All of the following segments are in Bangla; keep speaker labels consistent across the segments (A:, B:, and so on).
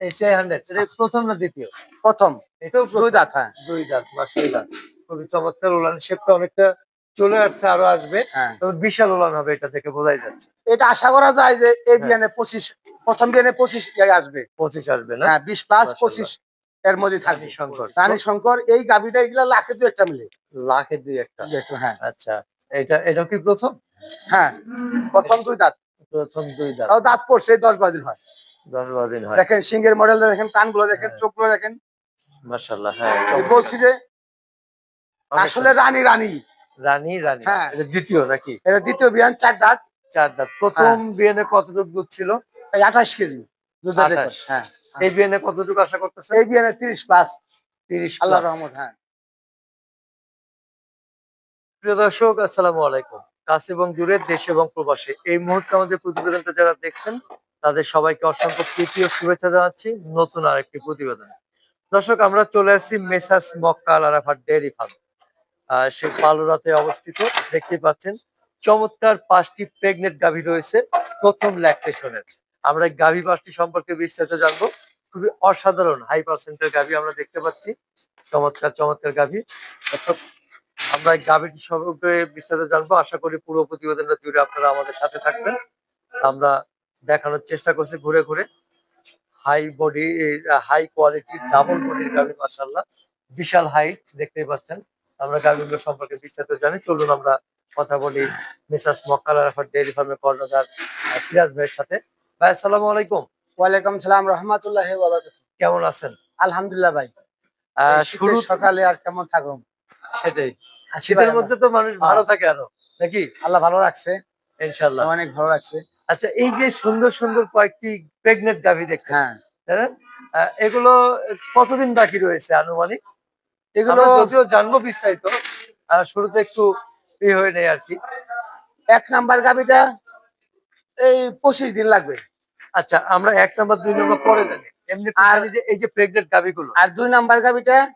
A: হান্ড্রেড এটা প্রথম না দ্বিতীয়?
B: প্রথম।
A: এটাও
B: দুই দাঁত হ্যাঁ।
A: দুই দাঁত মাসাল্লাহ খুবই চমৎকার উলান শেপটা অনেকটা চলে আসছে আরও আসবে।
B: হ্যাঁ।
A: তবে বিশাল উলান হবে এটা থেকে বোঝাই যাচ্ছে।
B: এটা আশা করা যায় যে এই
A: হ্যাঁ।
B: বিয়ানে পঁচিশ প্রথম বিয়ানে পঁচিশ আসবে।
A: পঁচিশ আসবে না?
B: হ্যাঁ বিশ পাঁচ পঁচিশ এর মধ্যে থাকবে।
A: শঙ্কর।
B: রানী শঙ্কর এই গাভিটা এগুলা লাখে দুই একটা মিলে।
A: লাখে দুই একটা?
B: হ্যাঁ।
A: আচ্ছা এটা এটা কি প্রথম?
B: হ্যাঁ প্রথম দুই দাঁত।
A: প্রথম দুই দাঁত।
B: দাঁত পড়ছে দশ দিন হয়।
A: দশ বারো দিন হয়।
B: দেখেন সিংহের মডেল দেখেন কানগুলো দেখেন
A: হ্যাঁ।
B: চোখগুলো দেখেন।
A: হ্যাঁ
B: বলছি যে আসলে রানী রানী।
A: রানী রানী।
B: হ্যাঁ।
A: এটা দ্বিতীয় নাকি?
B: এটা দ্বিতীয় বিয়ান চার দাঁত।
A: চার দাঁত। প্রথম বিয়ানে কতটুকু দুধ ছিল?
B: আঠাশ কেজি। দুধের
A: 28
B: রেকর্ড, হ্যাঁ।
A: এই বিয়ানে কতটুকু আশা করতেছে
B: এই বিয়ানে তিরিশ পাঁচ
A: তিরিশ
B: আল্লাহ। রহমত হ্যাঁ।
A: প্রিয় দর্শক আসসালামু আলাইকুম। কাছে এবং দূরে দেশ এবং প্রবাসে এই মুহূর্তে আমাদের প্রতিবেদনটা যারা দেখছেন তাদের সবাইকে অসংখ্য প্রীতি ও শুভেচ্ছা জানাচ্ছি। নতুন আরেকটি প্রতিবেদন। দর্শক, আমরা চলে আসছি মেসার্স মক্কাল আরাফার ডেয়ারি ফার্ম। সে পালুরাতে অবস্থিত, দেখতে পাচ্ছেন, চমৎকার পাঁচটি প্রেগনেন্ট গাভী রয়েছে প্রথম ল্যাকটেশনের আমরা গাভী পাঁচটি সম্পর্কে বিস্তারিত জানব। খুবই অসাধারণ হাই পার্সেন্টের গাভী আমরা দেখতে পাচ্ছি। চমৎকার চমৎকার গাভী। আমরা গাভীটি সম্পর্কে বিস্তারিত জানব। আশা করি পুরো প্রতিবেদনটা জুড়ে আপনারা আমাদের সাথে থাকবেন। আমরা দেখানোর চেষ্টা করছি ঘুরে ঘুরে। High body high quality double বডির গাভী মার্শাল্লাহ বিশাল হাইট দেখতেই পাচ্ছেন। আমরা গাভীগুলো সম্পর্কে বিস্তারিত জানি। চলুন আমরা কথা বলি মিসাস মক্কাল আরাফাত ডেয়ারি ফার্মের কর্ণধার সিরাজ ভাইয়ের সাথে। ভাই আসসালামু আলাইকুম।
B: ওয়ালাইকুম সালাম রহমতুল্লাহ
A: কেমন আছেন?
B: আলহামদুলিল্লাহ ভাই।
A: আহ, শুরু
B: সকালে আর কেমন থাকুন?
A: সেটাই। শীতের মধ্যে তো মানুষ ভালো থাকে আরও নাকি?
B: আল্লাহ। আল্লাহ ভালো রাখছে।
A: ইনশাল্লাহ
B: অনেক ভালো রাখছে।
A: আচ্ছা এই যে সুন্দর সুন্দর কয়েকটি প্রেগনেন্ট গাভী দেখতে
B: হ্যাঁ।
A: এগুলো কতদিন বাকি রয়েছে আনুমানিক?
B: এগুলো
A: যদিও জানব বিস্তারিত শুরুতে একটু ই হয়ে নেই আর কি।
B: এক নাম্বার গাবিটা এই পঁচিশ দিন লাগবে।
A: আচ্ছা আমরা এক নম্বর দুই নম্বর পরে জানি। এমনি
B: আর-
A: এই যে প্রেগনেন্ট গাভীগুলো।
B: আর দুই নাম্বার গাবিটা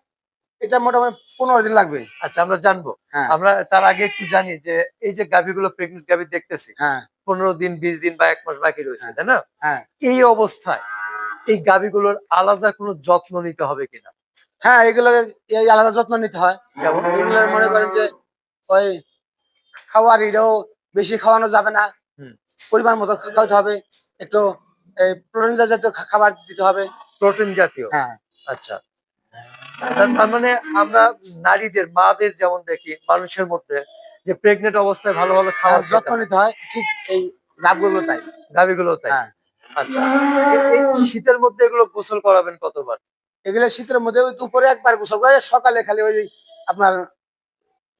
B: এটা মোটামুটি পনেরো দিন লাগবে।
A: আচ্ছা আমরা জানব।
B: হ্যাঁ।
A: আমরা তার আগে একটু জানি যে এই যে গাভীগুলো প্রেগনেন্ট গাভী দেখতেছি।
B: হ্যাঁ।
A: পনেরো দিন বিশ দিন বা এক মাস বাকি রয়েছে
B: হ্যাঁ।
A: তাই না?
B: হ্যাঁ।
A: এই অবস্থায় এই গাভীগুলোর আলাদা কোনো যত্ন নিতে হবে কিনা?
B: হ্যাঁ এগুলো এই আলাদা যত্ন নিতে হয়।
A: যেমন
B: এগুলো মনে করেন যে ওই খাওয়ার এটাও বেশি খাওয়ানো যাবে না।
A: হুম।
B: পরিমাণ মতো খাওয়াতে হবে। একটু প্রোটিন জাতীয় খাবার দিতে হবে।
A: প্রোটিন জাতীয়?
B: হ্যাঁ।
A: আচ্ছা। তার মানে আমরা নারীদের মাদের যেমন দেখি মানুষের মধ্যে যে প্রেগনেন্ট অবস্থায় ভালো ভালো খাওয়ার
B: যত্ন নিতে হয় ঠিক এই গাবগুলো তাই।
A: গাভিগুলো তাই।
B: হ্যাঁ।
A: আচ্ছা। এই শীতের মধ্যে এগুলো গোসল করাবেন কতবার?
B: এগুলো শীতের মধ্যে ওই দুপুরে একবার গোসল করে সকালে খালি ওই আপনার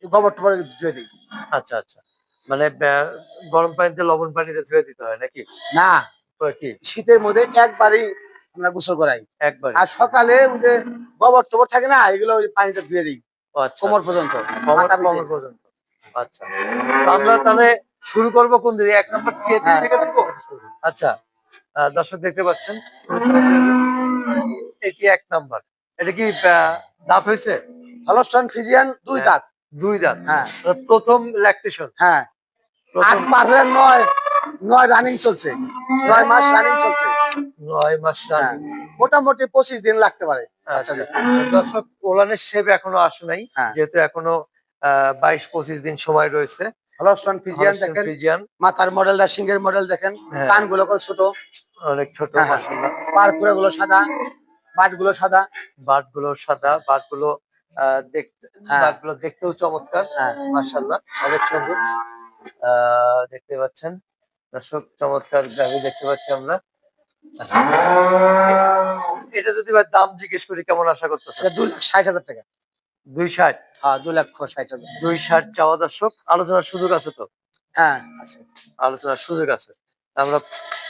B: গোবর টবর ধুয়ে দিই।
A: আচ্ছা আচ্ছা। মানে গরম পানিতে লবণ পানিতে ধুয়ে দিতে হয় নাকি?
B: না।
A: কি?
B: শীতের মধ্যে একবারই আমরা গোসল করাই।
A: একবার।
B: আর সকালে যে গোবর টবর থাকে না এগুলো ওই পানিটা ধুয়ে দিই।
A: আচ্ছা।
B: কোমর পর্যন্ত
A: কমর পর্যন্ত। আচ্ছা। আমরা তাহলে শুরু করব কোন দিকে? এক নম্বর থেকে
B: হ্যাঁ।
A: আচ্ছা। দর্শক দেখতে পাচ্ছেন? এটি এক নাম্বার। এটা কি দাঁত হয়েছে?
B: হলস্টন ফিজিয়ান দুই
A: হ্যাঁ।
B: দাঁত।
A: দুই দাঁত।
B: হ্যাঁ।
A: প্রথম ল্যাকটেশন
B: হ্যাঁ। আট নয় নয় রানিং চলছে। নয় মাস রানিং চলছে।
A: নয় মাস
B: হ্যাঁ।
A: রানিং
B: মোটামুটি পঁচিশ দিন লাগতে পারে।
A: আচ্ছা দর্শক ওলানের শেপ এখনও আসে নাই
B: হ্যাঁ।
A: যেহেতু এখনও বাইশ পঁচিশ দিন সময় রয়েছে।
B: হলস্টন ফিজিয়ান দেখেন।
A: ফ্রিজিয়ান
B: মাথার মডেলটা সিংহের মডেল দেখেন।
A: হ্যাঁ।
B: কানগুলো ছোট।
A: অনেক
B: ছোটগুলো সাদা সাদা।
A: বাটগুলো সাদা বাটগুলো আহ, দেখতে। দেখতেও চমৎকার
B: হ্যাঁ।
A: অনেক সুন্দর আহ, দেখতে পাচ্ছেন? দর্শক চমৎকার গাড়ি দেখতে পাচ্ছি আমরা। আচ্ছা। এটা যদি ভাই দাম জিজ্ঞেস করি কেমন আশা করতেছে
B: দুই লাখ ষাট হাজার টাকা।
A: দুই ষাট?
B: হ্যাঁ দুই লক্ষ ষাট হাজার।
A: দুই ষাট চাওয়া দর্শক। আলোচনার সুযোগ আছে তো?
B: হ্যাঁ আছে।
A: আলোচনার সুযোগ আছে। আমরা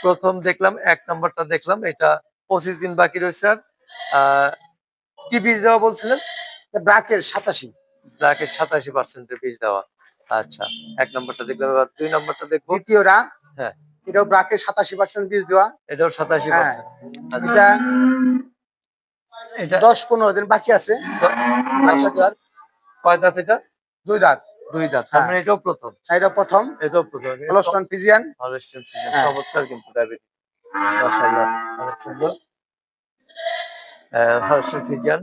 A: প্রথম দেখলাম এক নম্বরটা দেখলাম এটা পঁচিশ দিন বাকি রয়েছে আর কি বীজ দেওয়া বলছিলেন?
B: ব্রাকের সাতাশি।
A: ব্ল্যাকের সাতাশি পার্সেন্টের বীজ দেওয়া। আচ্ছা এক নম্বরটা দেখলাম এবার দুই নম্বরটা দেখব।
B: দ্বিতীয়টা?
A: হ্যাঁ।
B: এটাও ব্রাকের সাতাশি পার্সেন্ট বীজ দেওয়া।
A: এটাও সাতাশি
B: হ্যাঁ।
A: আচ্ছা।
B: এটা
A: এটা
B: দশ পনেরো দিন বাকি আছে।
A: কয় দাঁত এটা?
B: দুই দাঁত।
A: দুই দাঁত। তার
B: হ্যাঁ।
A: মানে এটাও প্রথম।
B: এটা প্রথম।
A: এটাও প্রথম।
B: হলস্টন ফিজিয়ান
A: হলস্টেইন ফ্রিজিয়ান,
B: হ্যাঁ।
A: চমৎকার কিন্তু ডায়াবেটিস মাশাআল্লাহ। অনেক সুন্দর। ফিজিয়ান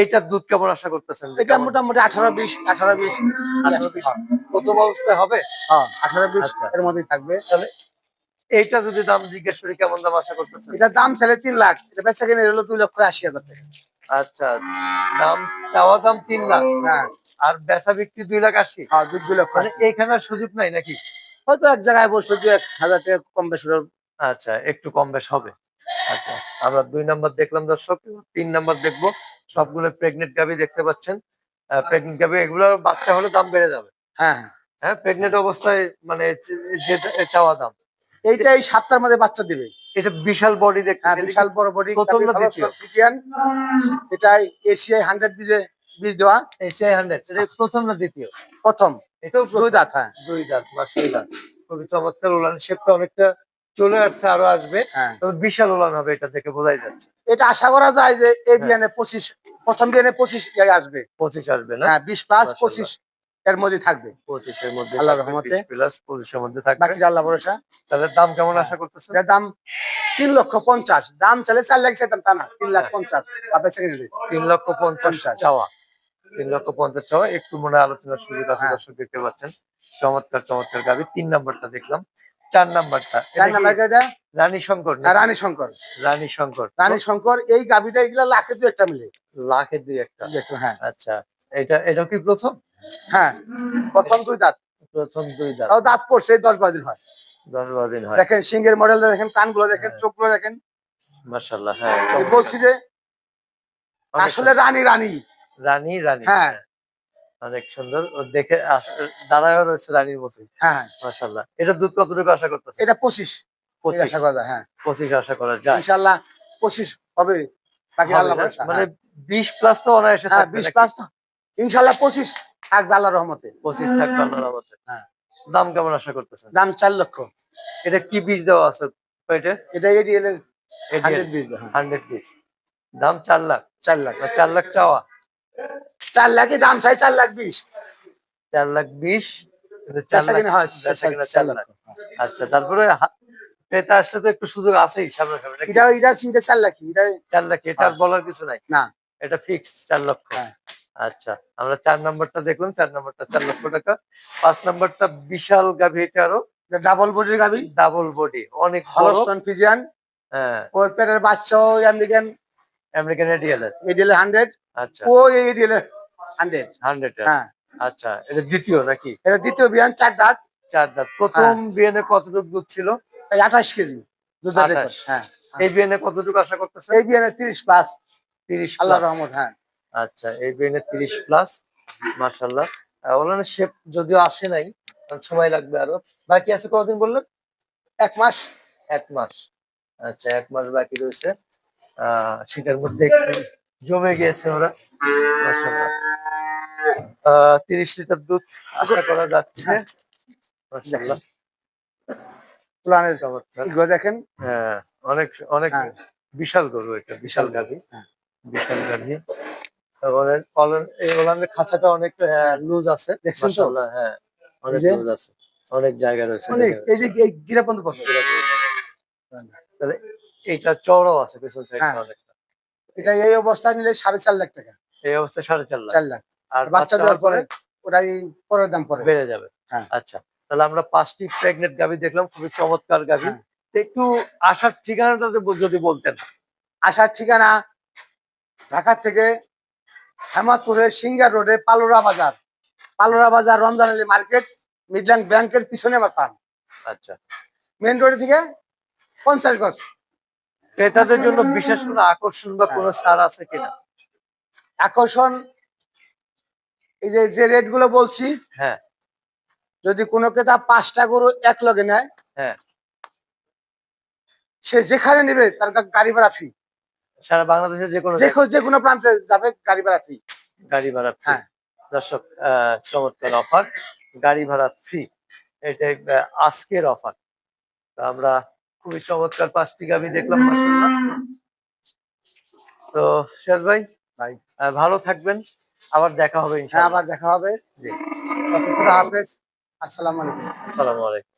A: এইটার দুধ কেমন আশা করতেছেন?
B: এটা মোটামুটি আঠারো বিশ। আঠারো বিশ।
A: প্রথম অবস্থায় হবে?
B: হ্যাঁ আঠারো বিশ
A: আচ্ছা।
B: এর মধ্যেই থাকবে।
A: তাহলে এইটা যদি দাম জিজ্ঞেস করি কেমন দাম আশা করতেছেন?
B: এটা দাম ছেলে তিন লাখ। এটা বেচা কিনে হলো দুই লক্ষ আশি হাজার টাকা।
A: আচ্ছা দাম চাওয়া দাম তিন লাখ।
B: হ্যাঁ
A: আর বেচা বিক্রি দুই লাখ আশি?
B: হ্যাঁ দুই লক্ষ
A: মানে। এইখানে সুযোগ নাই নাকি?
B: হয়তো এক জায়গায় বসল দু এক হাজার টাকা কম বেশি।
A: আচ্ছা একটু কম বেশ হবে। আচ্ছা আমরা দুই নাম্বার দেখলাম দর্শক তিন নাম্বার দেখব। সবগুলো প্রেগনেন্ট গাবি দেখতে পাচ্ছেন। প্রেগনেন্ট গাবি এগুলোর বাচ্চা হলে দাম বেড়ে যাবে।
B: হ্যাঁ হ্যাঁ।
A: হ্যাঁ প্রেগনেন্ট অবস্থায় মানে যে চাওয়া দাম।
B: এইটা এই সাতটার মধ্যে বাচ্চা দিবে।
A: এটা বিশাল বডি দেখতে
B: হ্যাঁ বিশাল বড় বডি
A: প্রথম না দ্বিতীয়?
B: এটা এসিআই হান্ড্রেড বীজে বীজ দেওয়া।
A: এসিআই হান্ড্রেড এটা প্রথম না দ্বিতীয়?
B: প্রথম।
A: এটাও
B: দুই। দাঁত হ্যাঁ।
A: দুই দাঁত মাসুই দাঁত খুবই চমৎকার উলান শেপটা অনেকটা চলে আসছে আরও আসবে।
B: হ্যাঁ।
A: তবে বিশাল উলান হবে এটা থেকে বোঝাই যাচ্ছে।
B: এটা আশা করা যায় যে এই
A: হ্যাঁ।
B: বিয়ানে পঁচিশ প্রথম বিয়ানে পঁচিশ আসবে।
A: পঁচিশ আসবে না?
B: হ্যাঁ বিশ
A: মাশাআল্লাহ।
B: পঁচিশ এর মধ্যে থাকবে।
A: পঁচিশের মধ্যে
B: আল্লাহর
A: থাকবে,
B: রহমতে।
A: প্লাস পঁচিশের মধ্যে থাকবে।
B: বাকি আল্লাহ ভরসা।
A: তাহলে দাম কেমন আশা করতেছেন?
B: এটার দাম তিন লক্ষ পঞ্চাশ। দাম চালে চার লাখ সেতাম তা না তিন লাখ। পঞ্চাশ। আপনি সেকেন্ড
A: তিন লক্ষ পঞ্চাশ। চাওয়া। তিন লক্ষ পঞ্চাশ চাওয়া। একটু মনে আলোচনার সুযোগ আছে
B: হ্যাঁ।
A: দর্শক দেখতে পাচ্ছেন। চমৎকার চমৎকার গাবি। তিন নাম্বারটা দেখলাম। চার নাম্বারটা।
B: চার নাম্বার
A: রানী শঙ্কর
B: রানী শঙ্কর।
A: রানী শঙ্কর।
B: রানী শঙ্কর এই গাভিটা এগুলা লাখে দু একটা মিলে।
A: লাখে দুই একটা
B: হ্যাঁ।
A: আচ্ছা। এটা এটা কি প্রথম?
B: হ্যাঁ প্রথম দুই দাঁত।
A: প্রথম দুই দাঁত।
B: তাও দাঁত পড়ছে দশ বারো দিন হয়।
A: দশ বারো দিন হয়।
B: দেখেন সিংহের মডেল দেখেন কানগুলো দেখেন
A: হ্যাঁ।
B: চোখগুলো দেখেন।
A: মাশাল্লাহ হ্যাঁ
B: বলছি যে আসলে রানী রানী।
A: রানী রানী।
B: হ্যাঁ।
A: অনেক সুন্দর। দেখে দাঁড়ায়ও রয়েছে রানীর মতো।
B: হ্যাঁ
A: মাশাল্লাহ এটা দুধ কতটুকু আশা করতেছে
B: এটা পঁচিশ।
A: পঁচিশ।
B: আশা করা যায় হ্যাঁ।
A: পঁচিশ আশা করা যায়।
B: ইনশাল্লাহ পঁচিশ হবে। বাকি আল্লাহ
A: মানে
B: হ্যাঁ।
A: বিশ প্লাস তো অনায়াসে
B: হ্যাঁ বিশ? প্লাস তো ইনশাল্লাহ পঁচিশ থাকবে আল্লাহ রহমতে।
A: পঁচিশ থাকবে আল্লাহর রহমতে।
B: হ্যাঁ।
A: দাম কেমন আশা করতেছেন?
B: দাম চার লক্ষ।
A: এটা কি বীজ দেওয়া আছে?
B: এটা? এডিএল এর হান্ড্রেড
A: হান্ড্রেড পিস দাম চার লাখ।
B: চার লাখ।
A: চার লাখ চাওয়া?
B: চার লাখই দাম চাই চার লাখ বিশ।
A: চার লাখ বিশ?
B: হয়
A: আচ্ছা তারপরে হা- ক্রেতা আসলে তো একটু সুযোগ আছেই সামনে সামনে
B: এটা এটা এটা চার লাখ এটা
A: চার লাখ এটা
B: হ্যাঁ।
A: বলার কিছু নাই?
B: না।
A: এটা ফিক্স চার লক্ষ।
B: হ্যাঁ।
A: আচ্ছা আমরা চার নাম্বারটা দেখলাম চার নাম্বারটা চার লক্ষ টাকা। পাঁচ নাম্বারটা বিশাল গাভী এটা আরও
B: ডাবল বডির গাভী?
A: ডাবল বডি অনেক
B: হলস্টন ফিজিয়ান
A: হ্যাঁ।
B: ওর পেটের বাচ্চাও American
A: American ADL
B: ADL hundred
A: আচ্ছা।
B: ও এডিএল হান্ড্রেড
A: হান্ড্রেড
B: হ্যাঁ।
A: আচ্ছা এটা দ্বিতীয় নাকি?
B: এটা দ্বিতীয় বিয়ান চার দাঁত।
A: চার দাঁত। প্রথম
B: হ্যাঁ।
A: বিএনএ কতটুকু দুধ ছিল?
B: আঠাশ কেজি। দুধের
A: আঠাশ।
B: হ্যাঁ
A: এই বিএনএ কতটুকু আশা করতেছে
B: এই বিয়ানে তিরিশ প্লাস
A: তিরিশ
B: আল্লাহ রহমত হ্যাঁ।
A: আচ্ছা এই বিএনএ তিরিশ প্লাস মার্শাল্লাহ ওলানের শেপ যদিও আসে নাই সময় লাগবে আরও। বাকি আছে কতদিন বললেন?
B: এক মাস?
A: এক মাস। আচ্ছা এক মাস বাকি রয়েছে। আহ সেটার মধ্যে জমে গিয়েছে ওরা মার্শাল্লাহ তিরিশ লিটার দুধ আশা করা যাচ্ছে
B: হ্যাঁ।
A: মার্শাল্লাহ
B: প্লানের
A: চমৎকার।
B: দেখেন।
A: হ্যাঁ অনেক অনেক
B: হ্যাঁ।
A: বিশাল গরু এটা বিশাল গাভী।
B: হ্যাঁ।
A: বিশাল গাভী। ওলান- এই ওলানের খাঁচাটা অনেক লুজ আছে।
B: দেখছেন তো?
A: হ্যাঁ অনেক লুজ আছে। অনেক জায়গা রয়েছে।
B: অনেক এই যে গিরা
A: তাহলে আছে পেছন সাইডটা
B: হ্যাঁ। এটা এই অবস্থায় নিলে সাড়ে চার লাখ টাকা।
A: এই অবস্থায় সাড়ে চার লাখ।
B: চার লাখ।
A: আর
B: বাচ্চা দেওয়ার পরে ওটাই পরের দাম পরে।
A: বেড়ে যাবে।
B: হ্যাঁ।
A: আচ্ছা তাহলে আমরা পাঁচটি প্রেগনেন্ট গাভী দেখলাম খুবই চমৎকার গাভী।
B: হ্যাঁ।
A: একটু আসার ঠিকানাটা যদি- যদি বলতেন।
B: আসার ঠিকানা ঢাকা থেকে হেমাদপুরের সিঙ্গার রোডে পালোরা বাজার। পালোরা বাজার রমজান আলী মার্কেট মিডল্যান্ড ব্যাংকের পিছনে আমার পান
A: আচ্ছা।
B: মেন রোড থেকে পঞ্চাশ গজ।
A: ক্রেতাদের জন্য বিশেষ কোনো আকর্ষণ বা কোনো ছাড় আছে কিনা?
B: আকর্ষণ এই যে যে রেটগুলো বলছি
A: হ্যাঁ।
B: যদি কোনো ক্রেতা পাঁচটা গরু এক লগে নেয়
A: হ্যাঁ।
B: সে যেখানে নেবে তার গাড়ি ভাড়া ফ্রি
A: সারা বাংলাদেশের যে কোনো
B: যে কোনো প্রান্তে যাবে গাড়ি ভাড়া ফ্রি
A: গাড়ি ভাড়া ফ্রি
B: হ্যাঁ।
A: দর্শক চমৎকার অফার গাড়ি ভাড়া ফ্রি এটাই আজকের অফার আমরা খুবই চমৎকার পাঁচটি গাড়ি দেখলাম তো শেষ ভাই
B: ভাই।
A: ভালো থাকবেন। আবার দেখা হবে
B: হ্যাঁ আবার দেখা হবে।
A: জি।
B: হাফেজ। আসসালামু আলাইকুম।
A: আসসালামু আলাইকুম।